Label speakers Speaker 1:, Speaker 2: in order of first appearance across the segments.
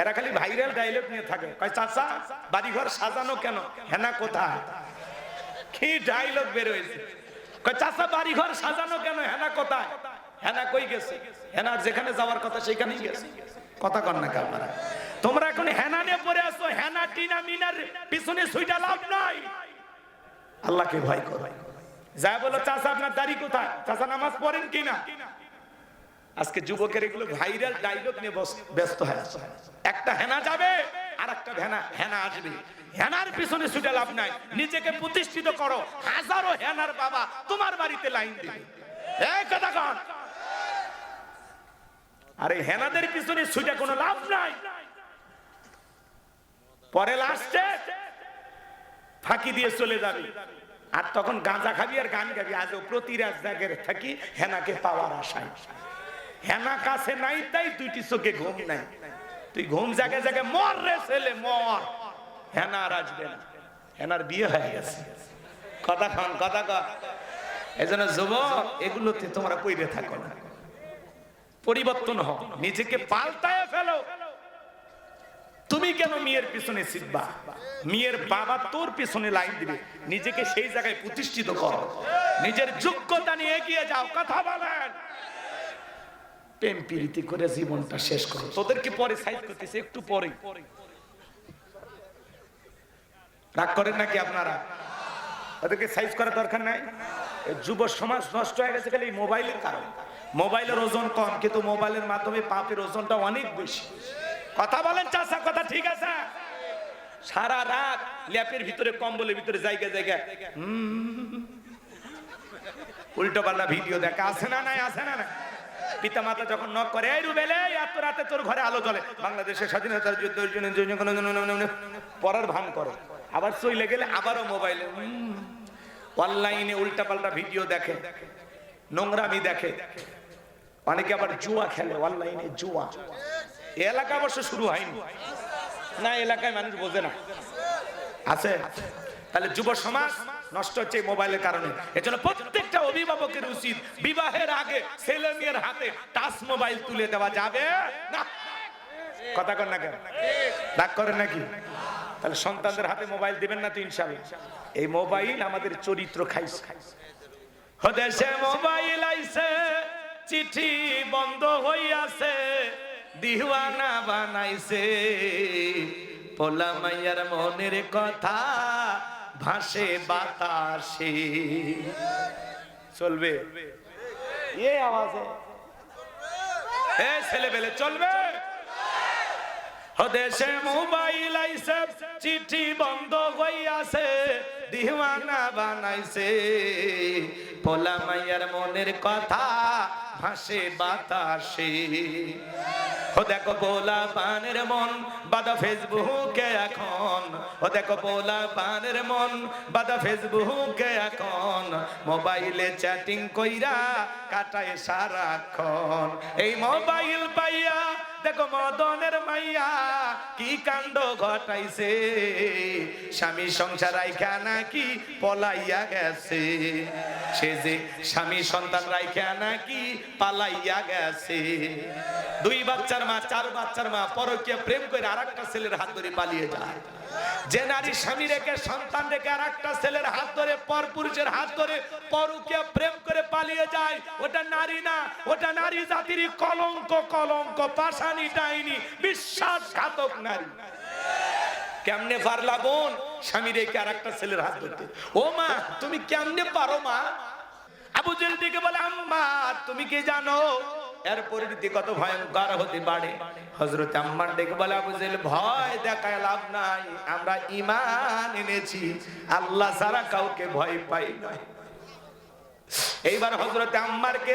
Speaker 1: এরা খালি viral dialogue নিয়ে থাকে। কয়, চাচা, বাড়িঘর সাজানো কেন? হেনা কোথায়? কি ডায়লগ বের হয়েছে। কয়, চাচা, বাড়িঘর সাজানো কেন? হেনা কোথায়? হেনা কই গেছে? হেনার যেখানে যাওয়ার কথা সেখানেই গেছে। কথা কন না আপনারা? তোমরা এখন হেনা নিয়ে পড়ে আসো হেনা, টিনা, মিনার পিছনে সুইটা লাভ নাই। আল্লাহকে ভয় করো। যা বলো, চাচা, আপনার দাড়ি কোথায়? চাচা, নামাজ পড়েন কিনা? আজকে যুবকের এগুলো ভাইরাল ডায়লগ নিয়ে ব্যস্ত হয়ে আছে। একটা হেনা যাবে আর একটা হেনা হেনা আসবে। হেনার পিছনে ছুটে লাভ নাই। নিজেকে প্রতিষ্ঠিত করো। হাজারো হেনার বাবা তোমার বাড়িতে লাইন দিবে। এই কথা কন। আরে হেনাদের পিছনে ছুটে কোনো লাভ নাই। পরে লাস্টে ফাঁকি দিয়ে চলে যাবে। আর তখন গাঁজা খাবি আর গান গাবি। আজও প্রতি রাজদাগের থাকি হেনাকে পাওয়ার আশায়। হেনা কাছে নাই, তাই দুইটি চোখে ঘুম নাই। তুই ঘুম জাগে জাগে মর রে ছেলে, মর। হেনা আর আসবে না। হেনার বিয়ে হয়ে গেছে। কথা খান কথা কন। এই জন্য যুবক, এগুলোতে তোমরা কইরে থাকো না। পরিবর্তন হও। নিজেকে পাল্টায় ফেলো। তুমি কেন মেয়ের পিছনে শিখবা মেয়ের বাবা তোর পিছনে লাইন দিবে। নিজেকে সেই জায়গায় প্রতিষ্ঠিত করো। নিজের যোগ্যতা নিয়ে এগিয়ে যাও। কথা বলেন। প্রেম প্রীতি করে জীবনটা শেষ করো। তোদেরকে পরে সাইড করতেছে একটু পরে রাগ করেন নাকি আপনারা? ওদেরকে সাইজ করার দরকার নাই? যুব সমাজ নষ্ট হয়ে গেছে খালি মোবাইলের কারণে। মোবাইলের ওজন কম কিন্তু মোবাইলের মাধ্যমে পাপের ওজনটা অনেক বেশি। কথা বলেন চাষা কথা ঠিক আছে? সারা রাত ল্যাপের ভিতরে কম্বলের ভিতরে জায়গা জায়গা। উল্টো পাল্টা ভিডিও দেখা আছে না নাই আছে না না পিতা মাতা যখন নক করে, এই রুবেলে এত রাতে তোর ঘরে আলো জ্বলে। বাংলাদেশের স্বাধীনতার যুদ্ধের জন্য পড়ার ভান করে। আবার চলে গেলে আবারও মোবাইলে অনলাইনে উল্টা পাল্টা ভিডিও দেখে, নোংরামি দেখে। অনেকে আবার জুয়া খেলে, অনলাইনে জুয়া। এলাকা অবশ্য শুরু হয়নি। না এলাকায় মানুষ বোঝে না। আছে? তাহলে যুব সমাজ নষ্ট হচ্ছে মোবাইলের কারণে। এজন্য প্রত্যেকটা অভিভাবকের উচিত আগে ছেলে মেয়ের হাতে টাচ মোবাইল তুলে দেওয়া যাবে? না। কথা কর না কেন? রাগ করেন নাকি? তাহলে সন্তানদের হাতে মোবাইল দিবেন না তো ইনশাল্লাহ এই মোবাইল আমাদের চরিত্র খাইছে। হদেশে মোবাইল আইছে, চিঠি বন্ধ হইয়াছে, দিওয়ানা বানাইছে। পোলা মাইয়ার মনের কথা ভাসে বাতাসে। চলবে। এ ছেলে বেলে চলবে। দেশে মোবাইল আইছে, চিঠি বন্ধ হইয়াছে, দিওয়ানা বানাইছে। পোলা মাইয়ার মনের কথা ভাসে বাতাসে। ও দেখো পোলা পানের মন, বাদা ফেসবুকে এখন। ও দেখো পোলা পানের মন, বাদা ফেসবুকে এখন। মোবাইলে চ্যাটিং কইরা কাটায় সারাক্ষণ। এই মোবাইল পাইয়া দেখো মদনের মাইয়া কি কাণ্ড ঘটাইছে? স্বামী সংসার রাইখা নাকি পলাইয়া গেছে? সে যে স্বামী সন্তান রাইখা নাকি পালাইয়া গেছে? দুই বাচ্চার মা, চার বাচ্চার মা পরকীয় প্রেম করে আর একটা ছেলের হাত ধরে পালিয়ে যায়। যে নারী স্বামী রেখে, সন্তান রেখে আর একটা ছেলের হাত ধরে পর পুরুষের হাত ধরে পরকীয় প্রেম করে পালিয়ে যায়। ওটা নারী না, ওটা নারী জাতির কলঙ্ক কলঙ্ক পাশানি ডাইনি, বিশ্বাসঘাতক নারী। কেমনে পারলা বোন স্বামী রেখে আর একটা ছেলের হাত ধরতে? ও মা, তুমি কেমনে পারো মা? আবু জেল দিকে বলে, আম্মা, তুমি কি জানো এর পরিণতি কত ভয়ঙ্কর হতে পারে। হজরত আম্মার ডেকে বলে, আবু জেল ভয় দেখায় লাভ নাই। আমরা ইমান এনেছি। আল্লাহ ছাড়া কাউকে ভয় পাই না। এইবার হজরত আম্মারকে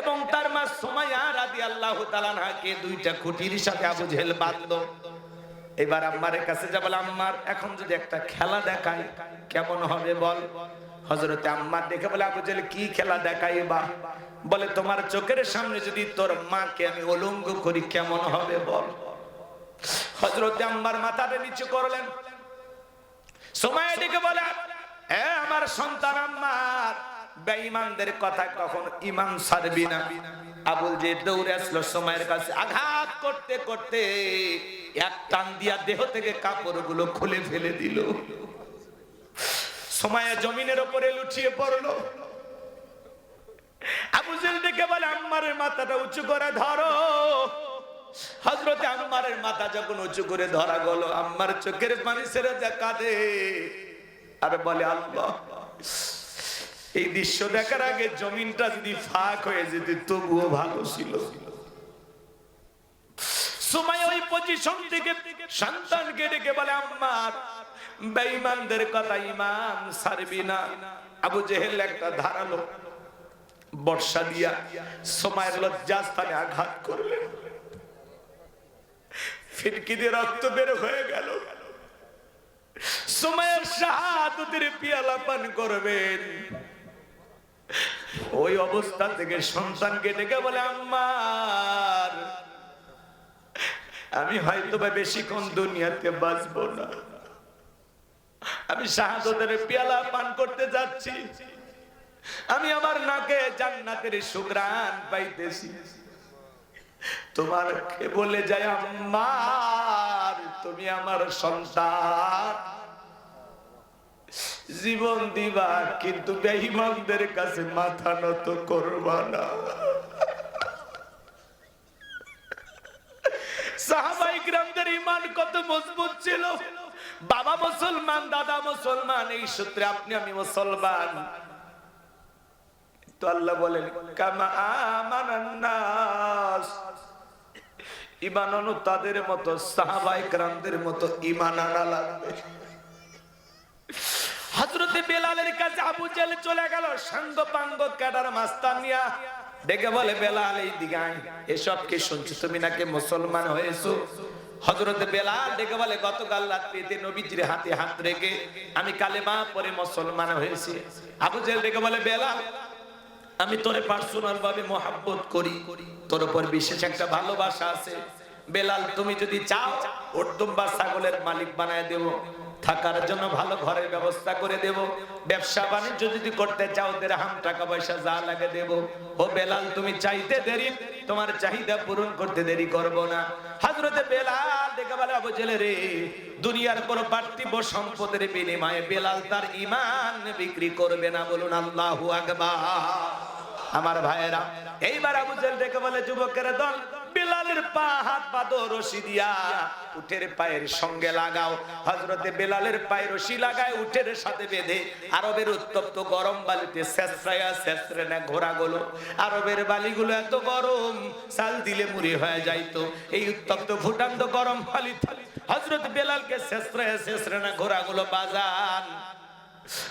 Speaker 1: এবং তার মা সুমাইয়া রাদি আল্লাহ তালানহাকে দুইটা খুঁটির সাথে আবু জেহেল বাঁধলো। এবার আম্মারের কাছে যা বলে, আম্মার, এখন যদি একটা খেলা দেখাই, কেমন হবে বল? হজরতে আম্মার দেখে বলে, আবু জেহেল, কি খেলা দেখাই বা বলে, তোমার চোখের সামনে যদি তোর মাকে আমি অলঙ্গ করি, কেমন হবে বল? হজরতে আম্মার মাথাটা নিচু করলেন। সময় ডেকে বলে, এ আমার সন্তান আমার বেঈমানদের কথা কখন ইমান ছাড়বি না? আবুল যে দৌড়ে আসলো সময়ের কাছে। আঘাত করতে করতে এক টান দিয়া দেহ থেকে কাপড়গুলো খুলে ফেলে দিল। সময় জমিনের ওপরে লুটিয়ে পড়ল। দেখে বলে, আম্মারের মাথাটা উঁচু করে ধরো। আম্মারের মাথা যখন উঁচু করে ধরা গেল, আম্মার চোখের পানি আর বলে, আল্লাহ, এই দৃশ্য দেখার আগে জমিনটা যদি ফাঁক হয়ে যেত, তবুও ভালো ছিল। সময় ওই পজিশন থেকে সন্তানকে ডেকে বলে, আম্মার, বেঈমানদের কথা ইমান সারবি না। আবু জেহেল একটা ধারালো বর্ষা দিয়া সময়ের লজ্জাস্থানে আঘাত করলেন। রক্ত বের হয়ে গেল। সময়ের পিয়ালা পান করবেন। ওই অবস্থা থেকে সন্তানকে ডেকে বলে আম্মার আমি হয়তো বা বেশিক্ষণ দুনিয়াতে বাঁচবো না। আমি শাহাদতের পেয়ালা পান করতে যাচ্ছি। আমি আমার নাকে জান্নাতের সুগ্রাণ পাইতেছি। তোমার কে বলে যায় আমার তুমি আমার সন্তান। জীবন দিবা, কিন্তু বেঈমানদের কাছে মাথা নত করবা না। সাহাবাই গ্রামদের ইমান কত মজবুত ছিল। বাবা মুসলমান, দাদা মুসলমান, এই সূত্রে আপনি, আমি মুসলমান। তো আল্লাহ বলেন, কামা আমানান নাস। ইমান তাদের মতো সাহাবাই গ্রামদের মতো ইমান আনা লাগবে। হজরতে মাস্তান ডেকে বলে হাতে হাত রেখে আমি পরে মুসলমান হয়েছি। আবু জেল ডেকে বলে, বেলাল আমি তোরে পার্সোনাল ভাবে মহাব্বত করি। তোর উপর বিশেষ একটা ভালোবাসা আছে। বেলাল, তুমি যদি চাও ওর বা ছাগলের মালিক বানায় দেব। থাকার জন্য ভালো ঘরের ব্যবস্থা করে দেব। ব্যবসা বাণিজ্য যদি করতে চাও হাম টাকা পয়সা যা লাগে দেব। ও বেলাল, তুমি চাইতে দেরি, তোমার চাহিদা পূরণ করতে দেরি করব না। হাজরতে বেলাল দেখে বলে, আবু জেলে রে, দুনিয়ার কোন পার্থিব সম্পদের বিনিময়ে বেলাল তার ইমান বিক্রি করবে না। বলুন, আল্লাহু আকবার। আমার ভাইয়েরা, এইবার আবু জেল ডেকে বলে, যুবকের দল, বেলালের পা, হাত বাঁধো রশি দিয়া উঠের পায়ের সঙ্গে লাগাও। হজরতে বেলালের পায়ে রশি লাগায় উঠের সাথে বেঁধে আরবের উত্তপ্ত গরম বালিতে শেষরায়া শেষরে না ঘোরা গুলো। আরবের বালিগুলো এত গরম, সাল দিলে মুড়ি হয়ে যাইতো। এই উত্তপ্ত ফুটান্ত গরম বালি। হজরত বেলালকে শেষরায়া শেষরে না ঘোরা গুলো বাজান।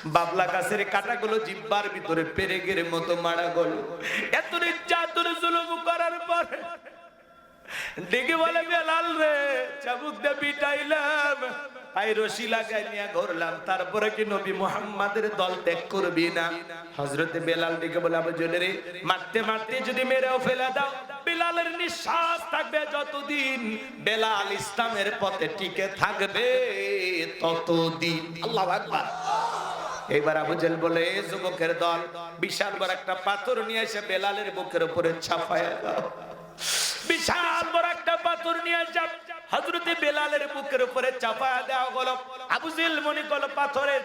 Speaker 1: বাবলা গাছের কাটাগুলো জিব্বার ভিতরে পেরেগের মতো মারা গেল। এত নির্যাতন জুলুম করার পরে ডেকে বলে, বেলাল রে, চাবুক দিয়ে পিটাইলাম। যতদিন, বেলাল ইসলামের পথে টিকে থাকবে ততদিন। এইবার আবু জেল বলে, "এ যুবকের দল, বিশাল বড় একটা পাথর নিয়ে এসে বেলালের বুকের উপরে ছাপায়া বিশাল বড় একটা পাথর নিয়ে এসে হজরতে বেলালের বুকের উপরে চাপায়া দেওয়া মনে পাথরের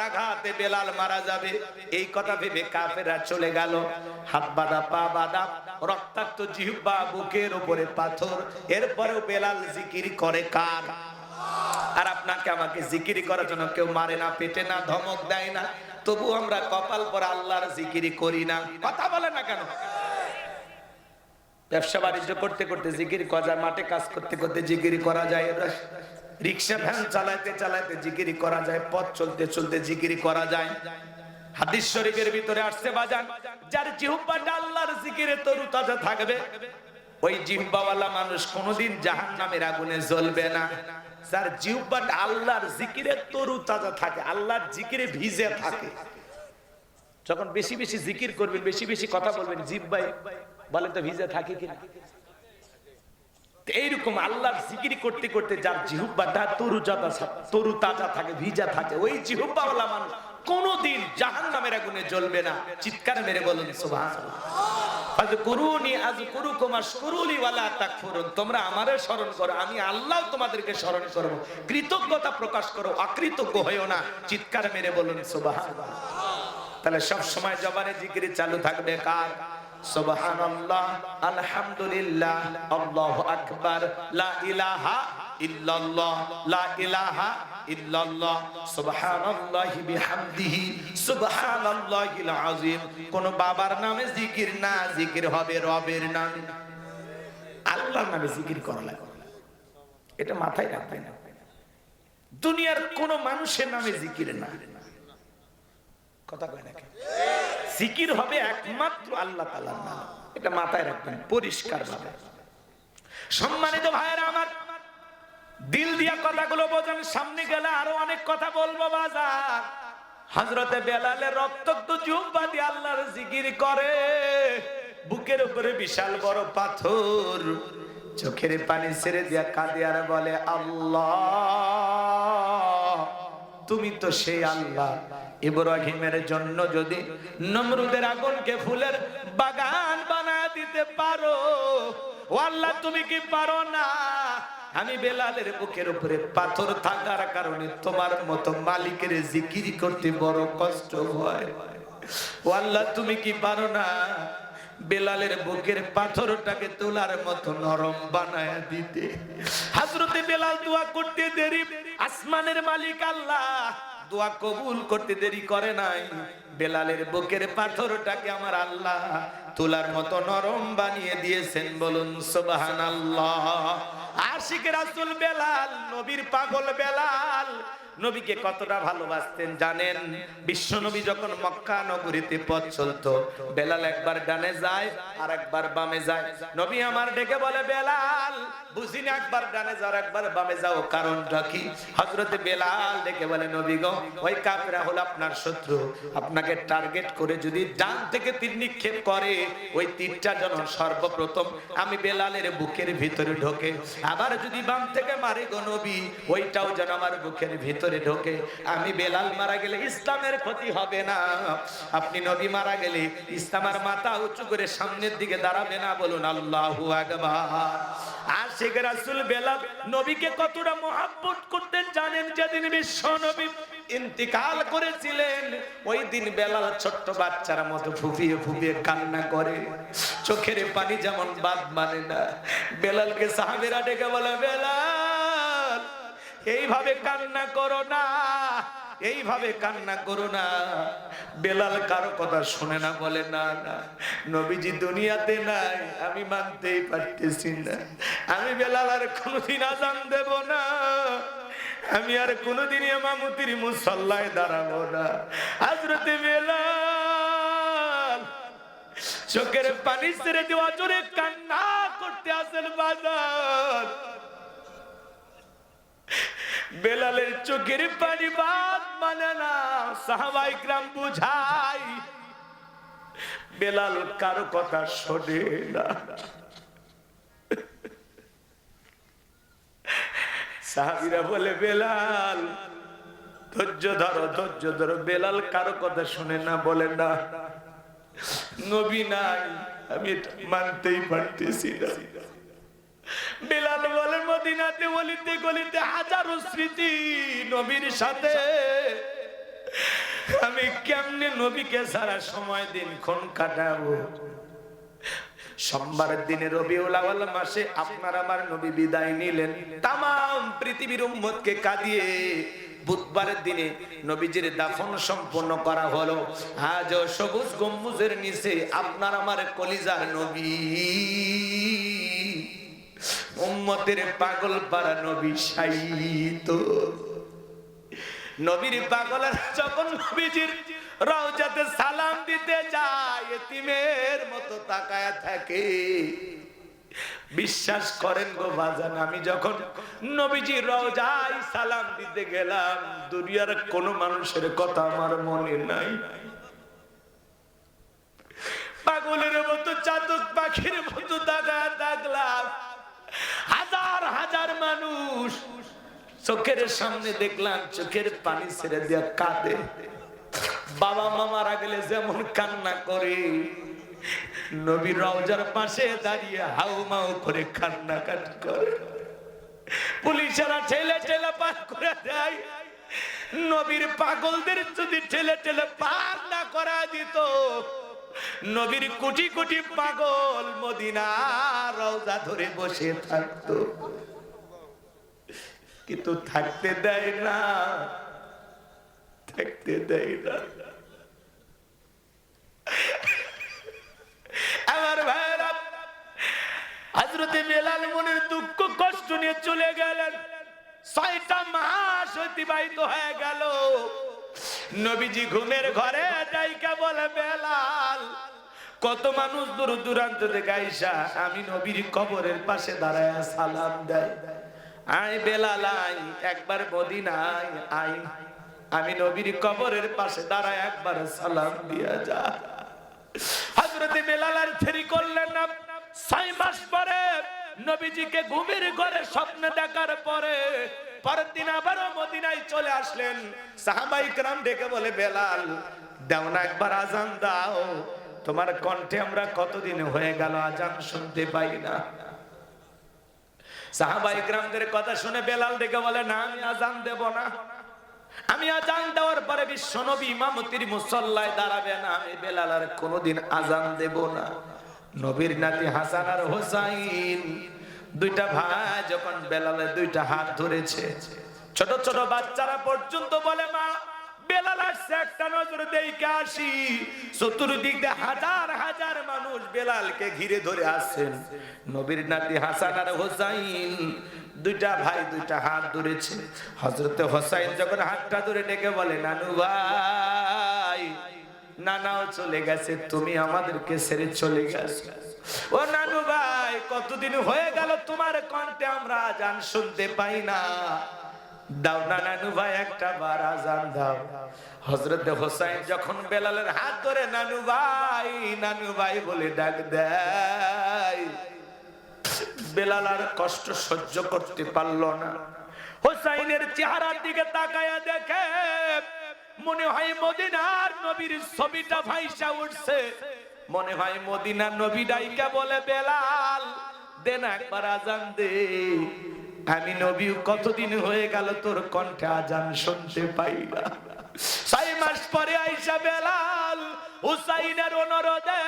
Speaker 1: আঘাতে বেলাল মারা যাবে। এই কথা ভেবে কাফেরা চলে গেল। হাত বাঁধা পা বাঁধা রক্তাক্ত জিহ্বা বুকের উপরে পাথর। এরপরেও বেলাল জিকির করে কার? আর আপনাকে আমাকে জিকিরি করার জন্য কেউ মারে না, পেটে না, ধমক দেয় না। তবু আমরা কপাল পর আল্লাহর জিকিরি করি না। কথা বলে না কেন? ব্যবসা বাণিজ্য করতে করতে জিকির করা মাঠে কাজ করতে করতে জিকিরি করা যায়। রিক্সা ভ্যান চালাইতে চালাইতে জিকিরি করা যায়, পথ চলতে চলতে জিকিরি করা যায়। হাদিস শরীফের ভিতরে আসছে, বাজান, যার জিহ্বাটা আল্লাহর জিকিরে তরু তাজা থাকবে। ওই জিহ্বাওয়ালা মানুষ কোনোদিন জাহান্নামের আগুনে জ্বলবে না। যার জিহ্বাটা আল্লাহর জিকিরে তরু তাজা থাকে, আল্লাহর জিকিরে ভিজে থাকে। যখন বেশি বেশি জিকির করবেন, বেশি বেশি কথা বলবেন জিহ্বাই বলেন তো ভিজে থাকে কিনা? এইরকম আল্লাহর জিকির করতে করতে যার জিহুব্বাটা তরু জাতা তরু তাজা থাকে, ভিজা থাকে, ওই জিহুব্বাওয়ালা মানুষ কোনোদিন জাহান্নামের আগুনে জ্বলবে না। চিৎকার মেরে বলুন, সুবহানাল্লাহ। তোমরা আমারে স্মরণ করো, আমি আল্লাহ তোমাদেরকে স্মরণ কৃতজ্ঞতা প্রকাশ করো, অকৃতজ্ঞ হইও না। চিৎকার মেরে বলুন, সুবহানাল্লাহ। তাহলে সব সময় জবানে জিকির চালু থাকবে কার? সুবহানাল্লাহ, আলহামদুলিল্লাহ আকবার, লা ইলাহা কোন বাবার নামে জিকির না, জিকির হবে রবের নামে। আল্লাহর নামে জিকির করা লাগবে এটা মাথায় রাখবেন। দুনিয়ার কোন মানুষের নামে জিকির না। কথা কয় নাকি জিকির হবে একমাত্র আল্লাহ এটা মাথায় পরিষ্কার ভাবে সম্মানিত আমার দিল দিয়া কথাগুলো বোঝেন, সামনে গেলে আরও অনেক কথা বলব বাজার হাজরতে বেলালে রক্তাক্ত জুব্বা দিয়ে আল্লাহর জিকির করে। বুকের উপরে বিশাল বড় পাথর। চোখের পানি ছেড়ে দিয়া কাঁদে আর বলে, আল্লাহ, তুমি তো সেই আল্লাহ। ইব্রাহিমের জন্য যদি নমরুদের আগুনকে ফুলের বাগান বানায় দিতে পারো আল্লাহ, তুমি কি পারো না? আমি বেলালের বুকের উপরে পাথর থাকার কারণে তোমার মতো মালিকের জিকির করতে বড় কষ্ট হয়। আল্লাহ, তুমি কি পারো না বেলালের বুকের পাথরটাকে তোলার মতো নরম বানায় দিতে? হাজরতে বেলাল দোয়া করতে দেরি, আসমানের মালিক আল্লাহ দোয়া কবুল করতে দেরি করে নাই। বেলালের বুকের পাথরটাকে আমার আল্লাহ তোলার মতো নরম বানিয়ে দিয়েছেন, বলুন সুবহান আল্লাহ আশিক রাসুল বেলাল নবীর পাগল বেলাল নবীকে কতটা ভালোবাসতেন জানেন? বিশ্ব নবী যখন মক্কা নগরীতে পথ চলতো, বেলাল একবার ডানে যায়, আর একবার বামে যায়। নবী আমার ডেকে বলে, বেলাল, বুঝি না একবার ডানে যাও একবার বামে যাও, কারণটা কি? হযরতে বেলাল ডেকে বলে, নবী গো, ওই কাফেরা হলো আপনার শত্রু। আপনাকে টার্গেট করে যদি ডান থেকে তীর নিক্ষেপ করে, ওই তীরটা যেন সর্বপ্রথম আমি বেলালের বুকের ভিতরে ঢোকে। আবার যদি বাম থেকে মারে গো নবী, ওইটাও যেন আমার বুকের ভিতরে ঢোকে। আমি বেলাল মারা গেলে ইসলামের ক্ষতি হবে না। আপনি নবী মারা গেলে ইসলামের মাথা উঁচু করে সামনের দিকে দাঁড়াবে না। বলুন, আল্লাহু আকবার। আশিক রাসূল বেলাল নবীকে কতটা মহাব্বত করতেন জানেন? যেদিন বিশ্ব নবী ইন্তিকাল করেছিলেন, ওই দিন বেলাল ছোট্ট বাচ্চার মতো ফুপিয়ে ফুপিয়ে কান্না করে। চোখের পানি যেমন বাদ মানে না। বেলালকে সাহাবেরা ডেকে বলে, বেলাল এইভাবে কান্না করো না, এইভাবে কান্না করো না। বেলাল কারও কথা শুনে না, বলে, না না, নবীজি দুনিয়াতে নাই, আমি মানতেই পারতেছি না। আমি বেলাল আর কোনোদিন আজান দেব না, আমি আর কোনোদিন মামুতির মুসল্লায় দাঁড়াবো না। হাজরতে বেলাল চোখের পানি ছেড়ে দেওয়া জোরে কান্না করতে আসেন বাজার। বেলালের চোখের পানি বাদ মানে না, সাহাবাই গ্রাম বুঝাই। বেলাল কারও কথা শোনে না। সাহাবিরা বলে, বেলাল, ধৈর্য ধরো ধৈর্য ধরো। বেলাল কারও কথা শুনে না, বলে না। নবী নাই, আমি মানতেই পারতেছি না। বেলাল বলে মদিনাতে গলিতে গলিতে হাজারো স্মৃতি নবীর সাথে। আমি কেমনে নবীকে সারা সময় দিন ক্ষণ কাটাবো? সোমবারের দিনে রবিউল আওয়াল মাসে আপনার আমার নবী বিদায় নিলেন। তাম পৃথিবীর উম্মতকে কাঁদিয়ে বুধবারের দিনে নবীজির দাফন সম্পন্ন করা হলো। আজ সবুজ গম্বুজের নিচে আপনার আমার কলিজার নবী। উম্মতের পাগল পারা নবী সাইতো নবীর পাগলের যখন নবীজির রওজাতে সালাম দিতে যায়, এতিমের মতো তাকায় থাকে। বিশ্বাস করেন গো বাজান আমি যখন নবীজি রওজায় সালাম দিতে গেলাম, দুনিয়ার কোন মানুষের কথা আমার মনে নাই। পাগলের মতো চাতক পাখির মতো তাকায় থাকলাম। হাজার হাজার মানুষ চোখের সামনে দেখলাম, চোখের পানি ছেড়ে কাঁদে। বাবা যেমন কান্না করে, নবী রওজার পাশে দাঁড়িয়ে হাউ মাউ করে কান্না কান্নাকাটি করে। পুলিশেরা ঠেলে ঠেলে পার করে দেয়। নবীর পাগলদের যদি ঠেলে ঠেলে পার না করা দিত নবীর কোটি কোটি পাগল মদিনা রওজা ধরে বসে থাকতো। কিন্তু থাকতে দেয় না, থাকতে দেয় না। আমার ভাইরা হজরতে বেলাল মনের দুঃখ কষ্ট নিয়ে চলে গেলেন। ছয়টা মাস অতিবাহিত হয়ে গেল। নবীজি ঘুমের ঘরে যাইকা বলে বেলাল। কত মানুষ দূর দূরান্ত থেকে আইসা আমি নবীর কবরের পাশে দাঁড়ায় সালাম দেয়। আই বেলাল আই একবার মদিনায় আই আমি নবীর কবরের পাশে দাঁড়ায় একবার সালাম দিয়া যা। হজরতে বেলাল আর ফেরি করলেন না। ছয় মাস পরে নবীজিকে ঘুমের ঘরে স্বপ্ন দেখার পরে পরের দিন আবারও মদিনায় চলে আসলেন। সাহাবাই ক্রাম ডেকে বলে, বেলাল দেওনা একবার আজান দাও। তোমার কণ্ঠে আমরা কতদিন হয়ে গেল আজান শুনতে পাই না। সাহাবাই গ্রামদের কথা শুনে বেলাল ডেকে বলে, না, আমি আজান দেব না। আমি আজান দেওয়ার পরে বিশ্ব নবী ইমামতির মুসল্লায় দাঁড়াবে না। আমি বেলাল আর কোনোদিন আজান দেব না। নবীর নাতি হাসান আর হোসাইন। দুইটা ভাই যখন বেলালে দুইটা হাত ধরেছে। ছোট ছোট বাচ্চারা পর্যন্ত বলে, মা, বেলাল আসছে একটা নজর দেখে আসি। চতুর্দিক হাজার হাজার মানুষ বেলালকে ঘিরে ধরে আসছেন। নবীর নাতি হাসান আর হোসাইন দুইটা ভাই দুইটা হাত ধরেছে। হজরতে হোসাইন যখন হাতটা ধরে ডেকে বলে, নানু ভাই নানাও চলে গেছে, তুমি আমাদেরকে ছেড়ে চলে গেছো। ও নানু ভাই, কতদিন হয়ে গেল তোমার কণ্ঠে? আমরা আজান শুনতে পাই না। দাও না নানু ভাই, একটা বার আজান দাও। হজরত হোসাইন যখন বেলালের হাত ধরে, নানু ভাই নানু ভাই বলে, ডাক দেয়। বেলাল আর কষ্ট সহ্য করতে পারল না। হোসাইনের চেহারার দিকে তাকায়া দেখে মনে হয় মদিনার নবীর ছবিটা ভাইসা উঠছে। মনে হয় মদিনার নবী ডাইকা বলে, বেলাল, দেন একবার আজান দে। আমি নবী, কতদিন হয়ে গেল তোর কণ্ঠে আজান শুনতে পাই না। ছয় মাস পরে আইসা বেলাল, হুসাইনের অনুরোধে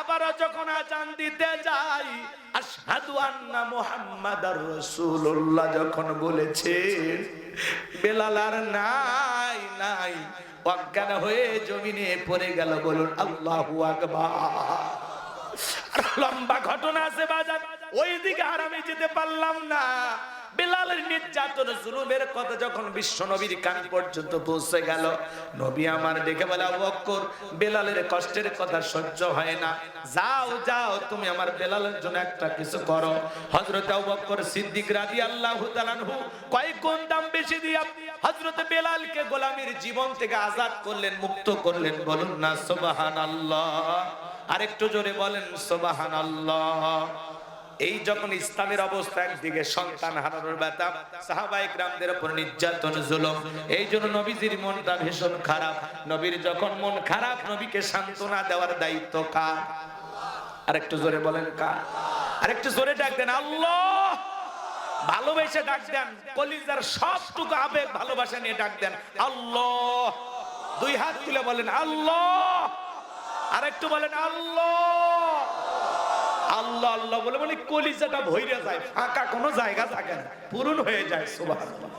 Speaker 1: আবারও যখন আজান দিতে যাই, আশহাদু আন্না মুহাম্মাদার রাসূলুল্লাহ যখন বলেছে বেলাল আর নাই নাই। অজ্ঞান হয়ে জমিনে পড়ে গেল, বলুন, আল্লাহ লম্বা ঘটনা আছে বাজার ওই দিকে আর আমি যেতে পারলাম না। বেলালের নির্যাতন, জুলুমের কথা যখন বিশ্ব নবীর কান পর্যন্ত পৌঁছে গেল, নবী আমার ডেকে বলে অবক্কর বেলালের কষ্টের কথা সহ্য হয় না। যাও যাও, তুমি আমার বেলালের জন্য একটা কিছু করো। হযরত অবক্কর সিদ্দিক তাআলা আনহু কয়, কোন দাম বেশি দিয়া? হযরত বেলালকে গোলামীর জীবন থেকে আজাদ করলেন, মুক্ত করলেন, বলুন না, সুবহানাল্লাহ। আরেকটু জোরে বলেন, সুবহানাল্লাহ। এই যখন ইসলামের অবস্থা একদিকে সন্তান হারানোর ব্যথা সাহাবাইক রামদের উপর নির্যাতন, জুলুম, এই জন্য নবীজির মনটা ভীষণ খারাপ। নবীর যখন মন খারাপ, নবীকে সান্ত্বনা দেওয়ার দায়িত্ব কার? আরেকটু জোরে বলেন কার? আরেকটু জোরে ডাক দেন, আল্লাহ! ভালোবেসে ডাক দেন, কলিজার সবটুকু আবেগ, ভালোবাসা নিয়ে ডাক দেন, আল্লাহ! দুই হাত তুলে বলেন, আল্লাহ! আরেকটু বলেন, আল্লাহ! আল্লাহ আল্লাহ বলে মানে কলিজাটা ভৈরে যায়, ফাঁকা কোনো জায়গা থাকে না। পূরণ হয়ে যায়, সুবহানাল্লাহ।